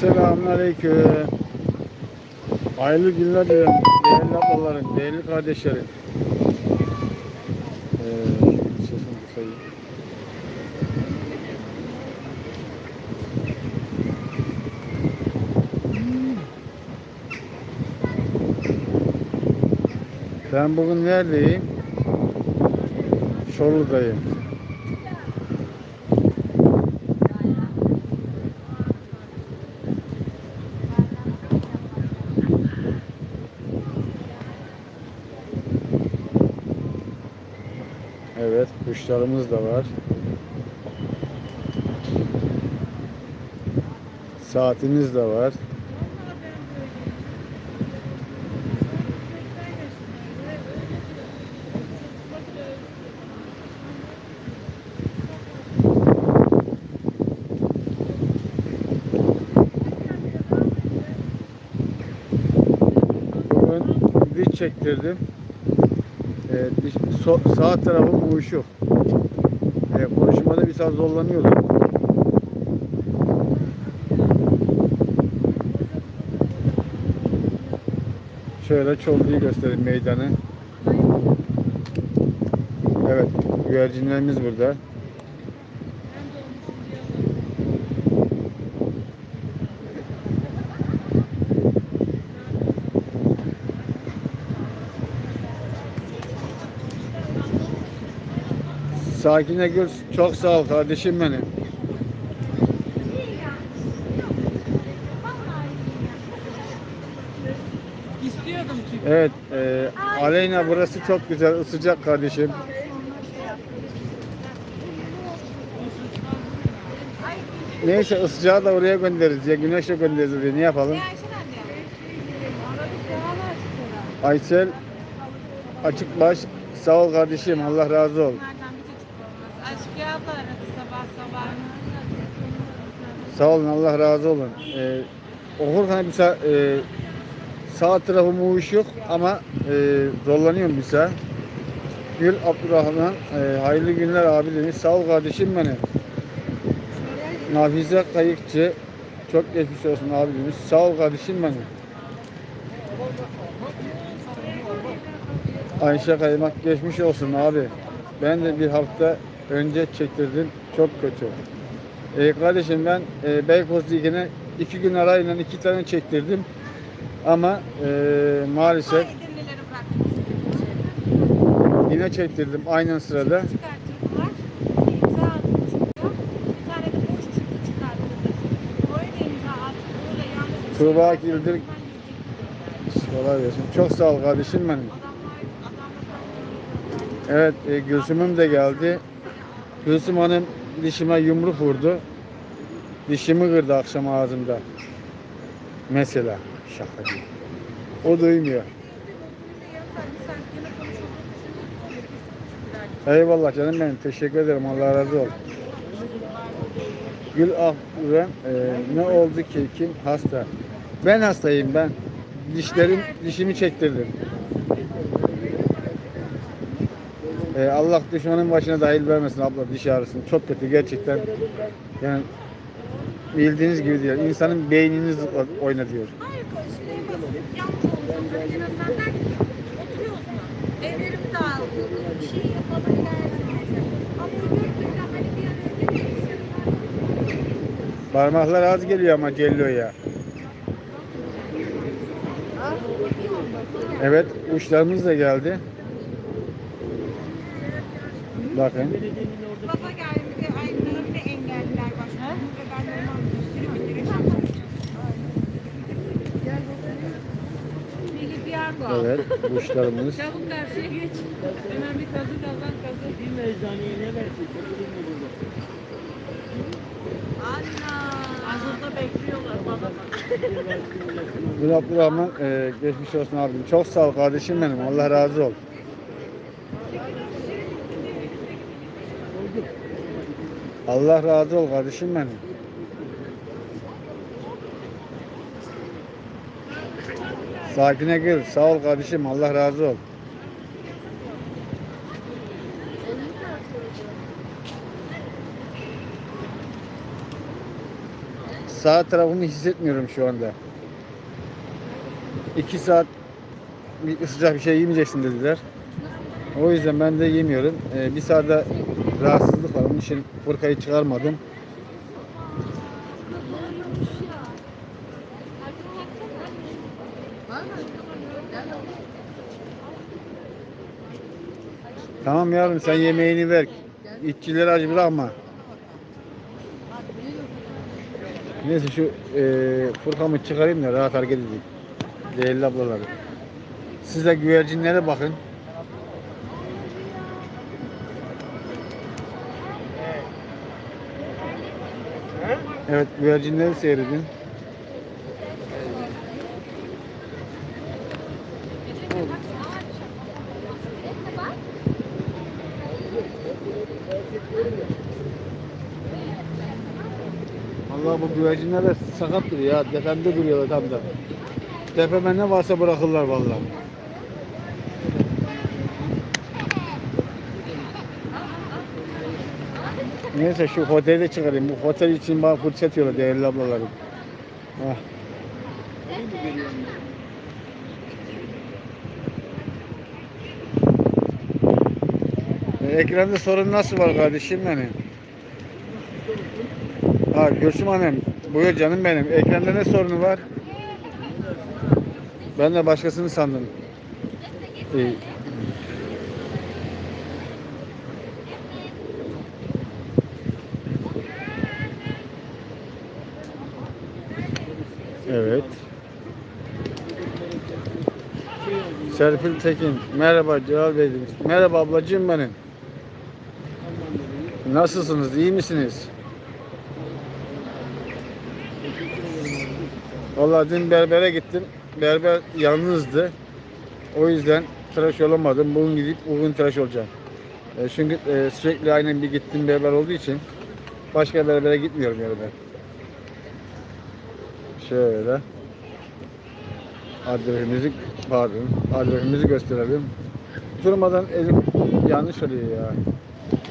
Selamünaleyküm. Hayırlı günler dilerim. Değerli ablalarım, değerli kardeşlerim. Ee. Ben bugün neredeyim? Çorlu'dayım. Evet, kuşlarımız da var. Saatimiz de var. Bugün diş çektirdim. So- sağ tarafım uyuşuk. Ee, konuşmada bir saat zorlanıyordum. Şöyle Çorlu'yu göstereyim meydanı. Evet, güvercinlerimiz burada. Sakine Gül çok sağ ol kardeşim benim. İstiyordum çünkü. Evet, e, Aleyna burası çok güzel, sıcak kardeşim. Neyse ısıcağı da oraya göndeririz ya, güneşle göndeririz oraya. Ne yapalım? Aysel Açıkbaş, sağ ol kardeşim, Allah razı ol. Sağ olun, Allah razı olun. Ee, okurken sa- e, sağ tarafım uyuşuk ama e, zorlanıyorum saat. Gül Abdurrahman, e, hayırlı günler abi demiş. Sağ ol kardeşim benim. Nafize Kayıkçı, çok geçmiş olsun abi demiş. Sağ ol kardeşim benim. Ayşe Kaymak geçmiş olsun abi. Ben de bir hafta önce çektirdim. Çok kötü. Ee, kardeşim ben e, Beykoz'dakine iki gün arayla iki tane çektirdim. Ama e, maalesef yine çektirdim aynen sırada. Yalnız. Tuğba Gildir. Kolay gelsin. Çok sağ ol kardeşim benim. Evet e, Gülsüm'üm de geldi. Gülsüm Hanım dişime yumruk vurdu. Dişimi kırdı akşam ağzımda. Mesela. Şaka değil. O duymuyor. Eyvallah canım benim. Teşekkür ederim. Allah razı olsun. Gül Ahburan e, ne oldu ki? Kim hasta? Ben hastayım ben. Dişlerim, dişimi çektirdim. E, Allah düşmanın başına dahil vermesin abla diş ağrısını. Çok kötü gerçekten. Yani bildiğiniz gibi diyor. İnsanın beynini oynatıyor. Hayır konuşmayı basit. Yanlış olduğunu en azından der ki oturuyoruz mu? Evlerimi dağılıyoruz. Bir şey yapalım dersin mesela. Ama öbür türlü hani bir an önce gelsin. Parmaklar az geliyor ama Cello'ya. Evet, uçlarımız da geldi. Bakın. Baba geldi bir de ay bir de engelliler başladı. Ve ben normal. Evet, uçlarımız. Çabuk karşıya geç. Hemen bir kazı kazan kazı. Bir meczaneye ne versin? Anna. Hazırda bekliyorlar baba. Gül Abdurrahman e, geçmiş olsun abim. Çok sağ ol kardeşim benim. Allah razı ol. Allah razı ol kardeşim benim. Sakine Gül. Sağ ol kardeşim. Allah razı ol. sağ tarafımı hissetmiyorum şu anda. 2 saat bir sıcak bir şey yemeyeceksin dediler. O yüzden ben de yemiyorum. Ee, bir saatte rahatsızlık var. Onun için burkayı çıkarmadım. Tamam yavrum sen yemeğini ver. İşçileri acı bırakma. Neyse şu e, Furkan'ı çıkarayım da rahat hareket edeyim. Değerli ablaları. Siz de güvercinlere bakın. Evet güvercinleri seyredin. Allah bu güvercinler de sakat duruyor ya. Tepemde duruyorlar tam da. Tepeme ne varsa bırakırlar vallahi. Neyse şu oteli de çıkarayım. Bu otel için bana fırsat atıyorlar değerli ablalarım. Ah. Ekranda sorun nasıl var kardeşim benim? Ha Gülsüm Hanım, buyur canım benim. Ekranda ne sorunu var? Ben de başkasını sandım. İyi. Evet. Serpil Tekin. Merhaba Celal Bey. Merhaba ablacığım benim. Nasılsınız? İyi misiniz? Vallahi dün berbere gittim. Berber yalnızdı. O yüzden tıraş olamadım. Bugün gidip bugün tıraş olacağım. E, çünkü e, sürekli aynen bir gittim berber olduğu için başka berbere gitmiyorum yani ben. Şöyle. Adresimizi pardon. Adresimizi gösterelim. Durmadan elim yanlış oluyor ya.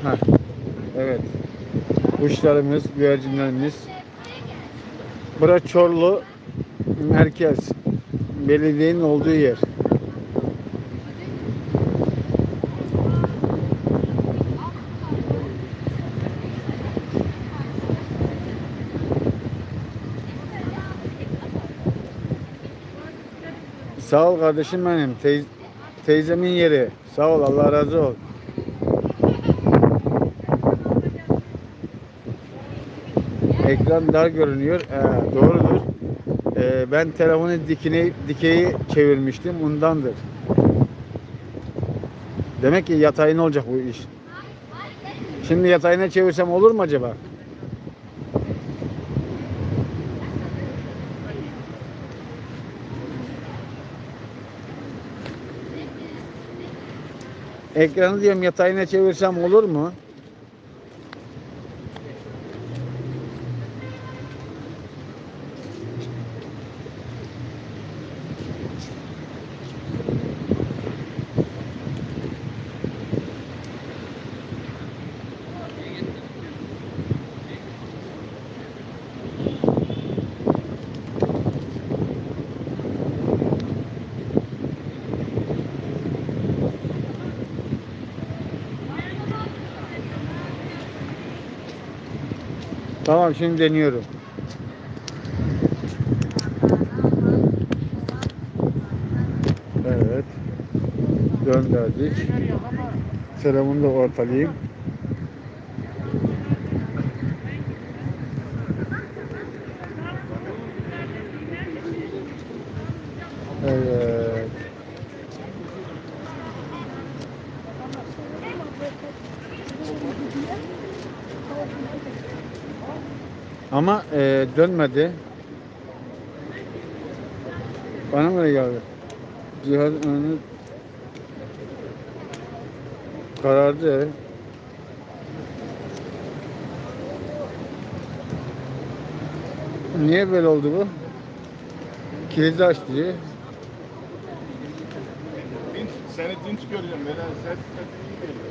Heh. Evet. Kuşlarımız, güvercinlerimiz. Bura Çorlu merkez. Belediyenin olduğu yer. Sağ ol kardeşim benim. Teyz- teyzemin yeri. Sağ ol Allah razı ol. Ekran dar görünüyor. Ee, doğrudur. Ee, ben telefonu dikine, dikeyi çevirmiştim. Ondandır. Demek ki yatayına olacak bu iş. Şimdi yatayına çevirsem olur mu acaba? Ekranı diyorum yatayına çevirsem olur mu? Tamam şimdi deniyorum. Evet. Gönderdik. Selamını da ortalayayım. Evet. Ama e, dönmedi. Bana mı geldi? Cihaz önü karardı. Niye böyle oldu bu? Kilidi aç diye. Dinç, seni dinç göreceğim. Beni sertifikatin iyi geliyor.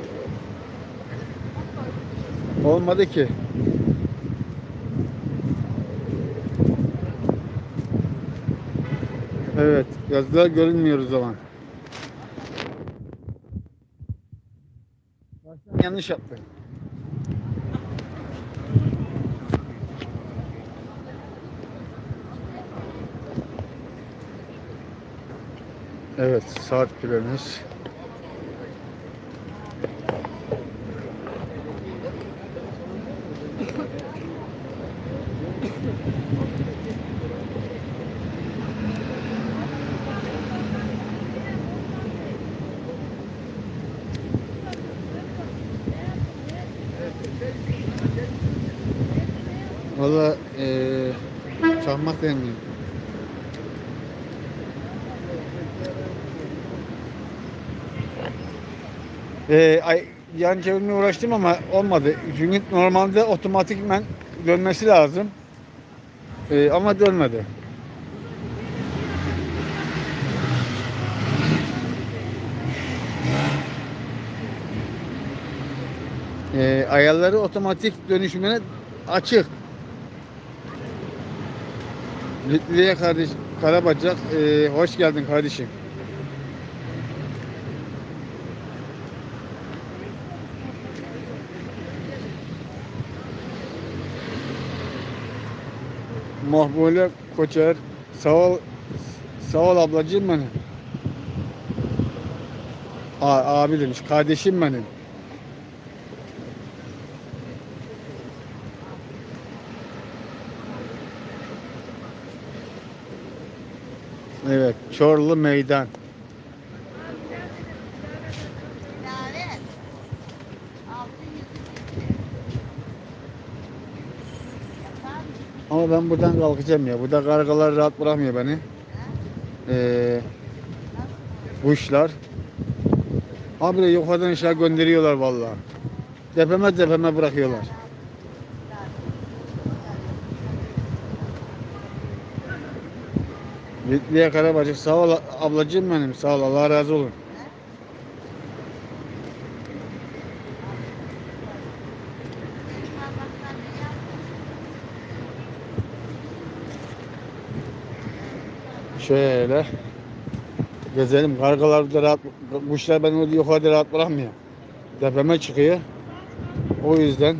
Olmadı ki. Evet, yazılar görünmüyor o zaman. Baştan yanlış yaptın. Evet, saat kulemiz. Valla eee çalmak demiyorum. Eee ay, yan çevirmeye uğraştım ama olmadı. Çünkü normalde otomatikmen dönmesi lazım. Eee, ama dönmedi. Eee, ayarları otomatik dönüşümüne açık. Lütfiye kardeş Karabacak eee, hoş geldin kardeşim. Mahmule Koçer sağ ol sağ ol ablacığım benim. A, abi demiş kardeşim benim. Evet Çorlu Meydan. Ama ben buradan kalkacağım ya. Burada kargalar rahat bırakmıyor beni. Ee, kuşlar. Abi yukarıdan aşağı gönderiyorlar vallahi. Tepeme tepeme bırakıyorlar. Lütfiye Karabacık sağ ol ablacığım benim sağ ol Allah razı yaptın? Şöyle gezelim. Kargalar burada rahat, kuşlar beni yukarıda rahat bırakmıyor. Tepeme çıkıyor. O yüzden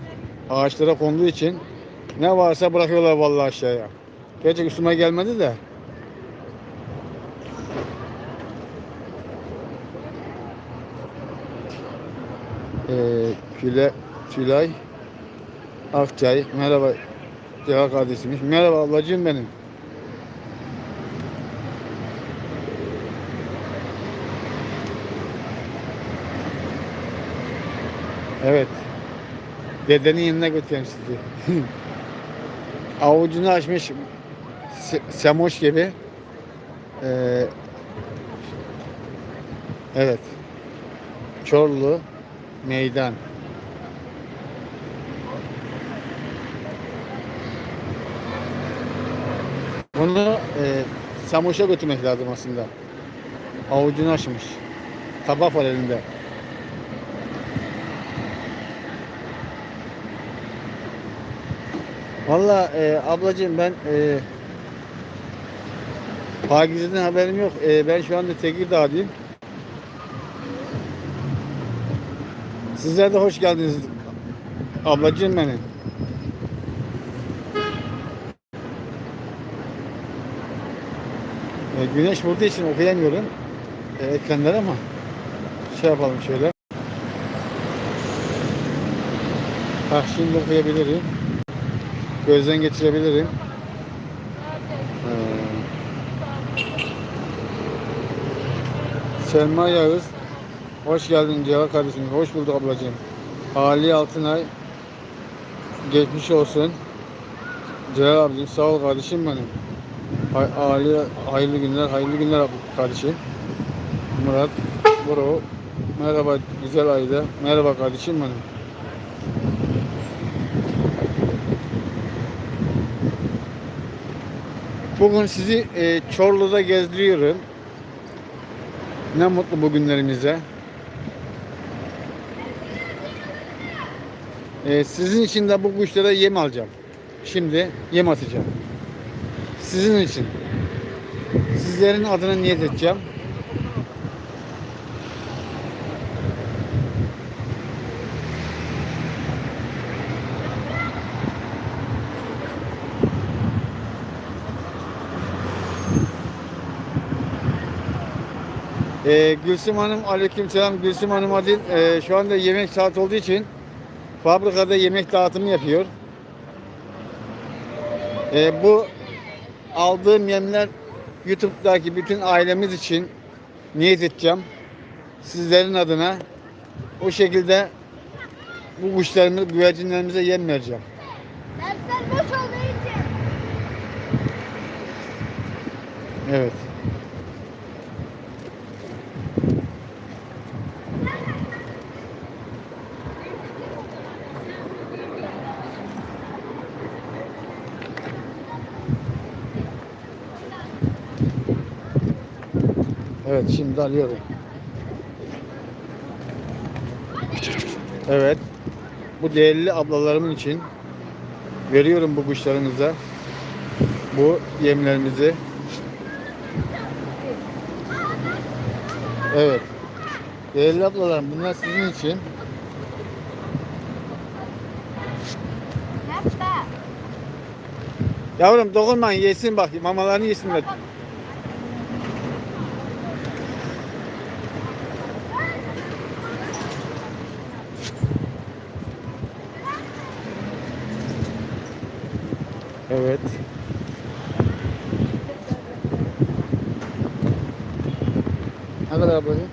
ağaçlara konduğu için ne varsa bırakıyorlar vallahi aşağıya. Gerçi üstüme gelmedi de. Küle, Tülay Akçay. Merhaba Cevap kardeşimiz. Merhaba ablacığım benim. Evet. Dedenin yanına götüreyim sizi. Avucunu açmış se- semoş gibi. Ee, evet. Çorlu meydan. Bunu Samoş'a götürmek lazım aslında. Avucunu açmış. Tabak var elinde. Valla e, ablacığım ben e, Pakize'den haberim yok. E, ben şu anda Tekirdağ'dayım. Sizler de hoş geldiniz. Ablacığım benim. E, güneş vurduğu için okuyamıyorum e, ekranları ama şey yapalım şöyle. Ha şimdi okuyabilirim. Gözden geçirebilirim. Ee, Selma Yağız. Hoş geldin Cevap kardeşim. Hoş bulduk ablacığım. Ali Altınay. Geçmiş olsun. Celal abicim sağ ol kardeşim benim. Hay, Ali, hayırlı günler, hayırlı günler kardeşim. Murat, Bro. Merhaba güzel Ayda. Merhaba kardeşim benim. Bugün sizi e, Çorlu'da gezdiriyorum. Ne mutlu bugünlerimize. E, sizin için de bu kuşlara yem alacağım. Şimdi yem atacağım. Sizin için. Sizlerin adına niyet edeceğim. Ee, Gülsüm Hanım, aleykümselam Gülsüm Hanım Adil. Ee, şu anda yemek saat olduğu için fabrikada yemek dağıtımı yapıyor. Ee, bu aldığım yemler YouTube'daki bütün ailemiz için niyet edeceğim. Sizlerin adına o şekilde bu kuşlarımız, güvercinlerimize yem vereceğim. Dersler boş olduğu için. Evet. Evet şimdi alıyorum. Evet. Bu değerli ablalarımın için veriyorum bu kuşlarınıza bu yemlerimizi. Evet. Değerli ablalarım bunlar sizin için. Yavrum dokunmayın yesin bak mamalarını yesinler. Evet. Ne kadar ablacığım?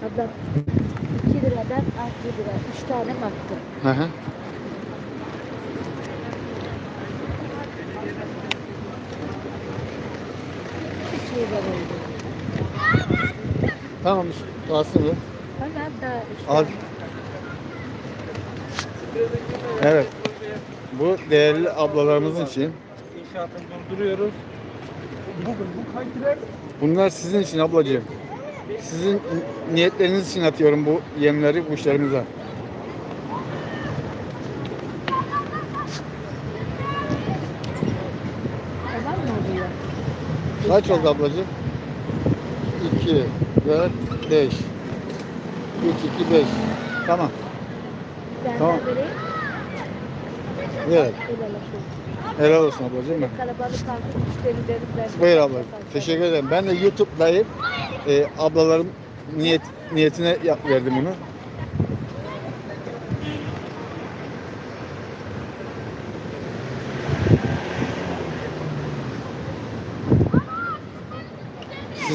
Ablam 2 liradan 6 lira. 3 tane mi attın? Hı hı. Üç lira oldu. Tamam kalsın bu. Bana da üç Al. Evet. Bu değerli ablalarımızın için. İnşaatını durduruyoruz. Bugün bu kankiler Bunlar sizin için ablacığım. Sizin niyetleriniz için atıyorum bu yemleri kuşlarımıza. Tamam mı oluyor? Kaç oldu ablacığım? 2, 4, 5. 3, 2, 5. Tamam. Ben Tamam. de vereyim. Evet. Helal olsun ablacığım. Kalabalık kalkıp. Buyur abla. Teşekkür ederim. Ben de YouTube'dayım. Ee, ablalarım niyet niyetine yap, verdim bunu.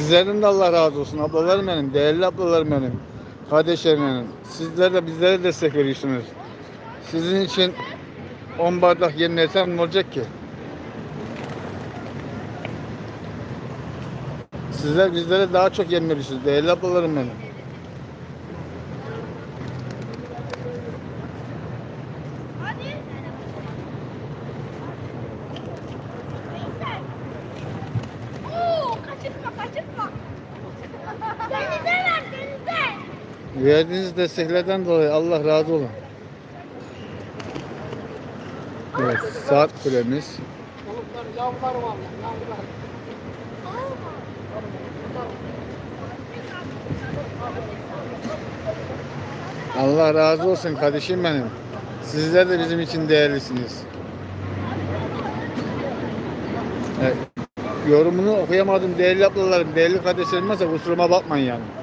Sizlerin de Allah razı olsun. Ablalarım benim, değerli ablalarım benim. Kardeşlerim benim. Sizler de bizlere destek veriyorsunuz. Sizin için 10 bardak yem versem ne olacak ki? Sizler bizlere daha çok yem. Değerli ablalarım benim. Desteklerden dolayı Allah razı olun. Evet, saat kulemiz. Allah razı olsun kardeşim benim. Sizler de bizim için değerlisiniz. Evet, yorumunu okuyamadım değerli ablalarım, değerli kardeşlerim varsa kusuruma bakmayın yani.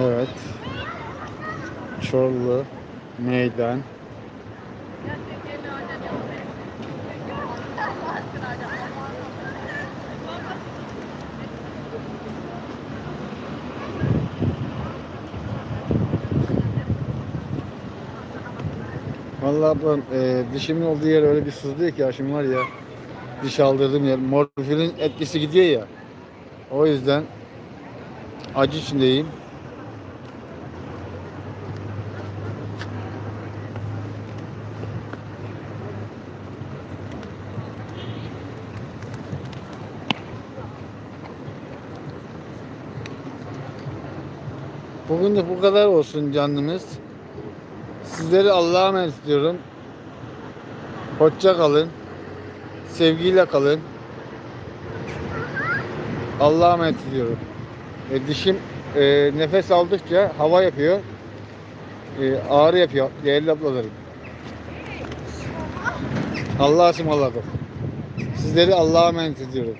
Evet. Çorlu meydan. Vallahi ben e, dişimin olduğu yer öyle bir sızlıyor ki ya şimdi var ya diş aldırdığım yer morfinin etkisi gidiyor ya. O yüzden Acı içindeyim. Bugünlük bu kadar olsun canımız. Sizleri Allah'a emanet ediyorum. Hoşça kalın. Sevgiyle kalın. Allah'a emanet ediyorum. E, dişim e, nefes aldıkça hava yapıyor. E, ağrı yapıyor değerli ablalarım. Allah'a ısmarladık. Sizleri Allah'a emanet ediyorum.